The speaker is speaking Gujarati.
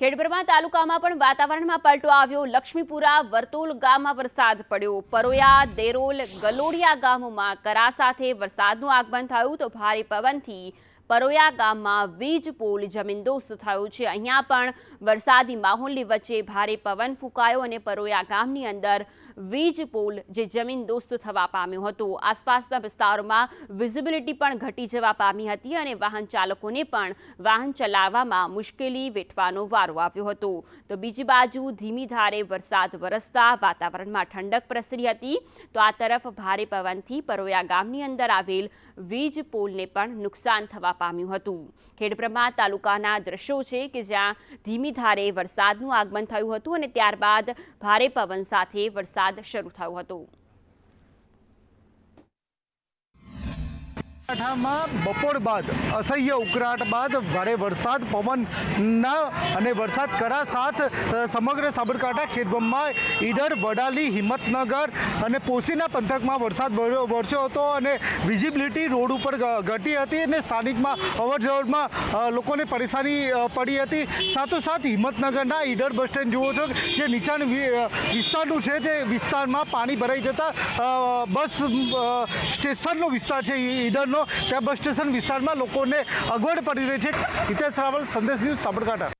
ખેડબ્રહ્મા તાલુકામાં પણ વાતાવરણમાં પલટો આવ્યો. લક્ષ્મીપુરા વર્તુલ ગામમાં વરસાદ પડ્યો. પરોયા, દેરોલ, ગલોડિયા ગામોમાં કરા સાથે વરસાદનું આગમન થયું તો ભારે પવનથી પરોયા ગામમાં વીજ પોલ જમીનદોસ્ત થયો છે. અહીંયા પણ વરસાદી માહોલની વચ્ચે ભારે પવન ફૂંકાયો અને પરોયા ગામની અંદર વીજ પોલ જે જમીનદોસ્ત થવા પામ્યો હતો. આસપાસના વિસ્તારોમાં વિઝિબિલિટી પણ ઘટી જવા પામી હતી અને વાહન ચાલકોને પણ વાહન ચલાવવામાં મુશ્કેલી વેઠવાનો વારો આવ્યો હતો. તો બીજી બાજુ ધીમી ધારે વરસાદ વરસતા વાતાવરણમાં ઠંડક પ્રસરી હતી. તો આ તરફ ભારે પવનથી પરોયા ગામની અંદર આવેલ વીજ પોલને પણ નુકસાન થવા પામ્યું હતું. ખેડબ્રહ્મા તાલુકાના દ્રશ્યો છે કે જ્યાં ધીમી ધારે વરસાદનું આગમન થયું હતું અને ત્યારબાદ ભારે પવન સાથે વરસાદ શરૂ થયો હતો. બનાસકાંઠામાં બપોર બાદ અસહ્ય ઉકળાટ બાદ ભારે વરસાદ પવનના અને વરસાદ કરા સાથ સમગ્ર સાબરકાંઠા ખેડબ્રહ્મા ઈડર, વડાલી, હિંમતનગર અને પોસીના પંથકમાં વરસાદ વરસ્યો હતો અને વિઝિબિલિટી રોડ ઉપર ઘટી હતી અને સ્થાનિકમાં અવરજવરમાં લોકોને પરેશાની પડી હતી. સાથોસાથ હિંમતનગરના ઈડર બસ સ્ટેન્ડ જુઓ છો જે નીચાણ વિસ્તારનું છે, જે વિસ્તારમાં પાણી ભરાઈ જતા બસ સ્ટેશનનો વિસ્તાર છે ઈ- ત્યાં બસ સ્ટેશન વિસ્તારમાં લોકોને અગવડ પડી રહી છે. હિતેશ રાવલ સંદેશ ન્યૂઝ સાબરકાંઠા.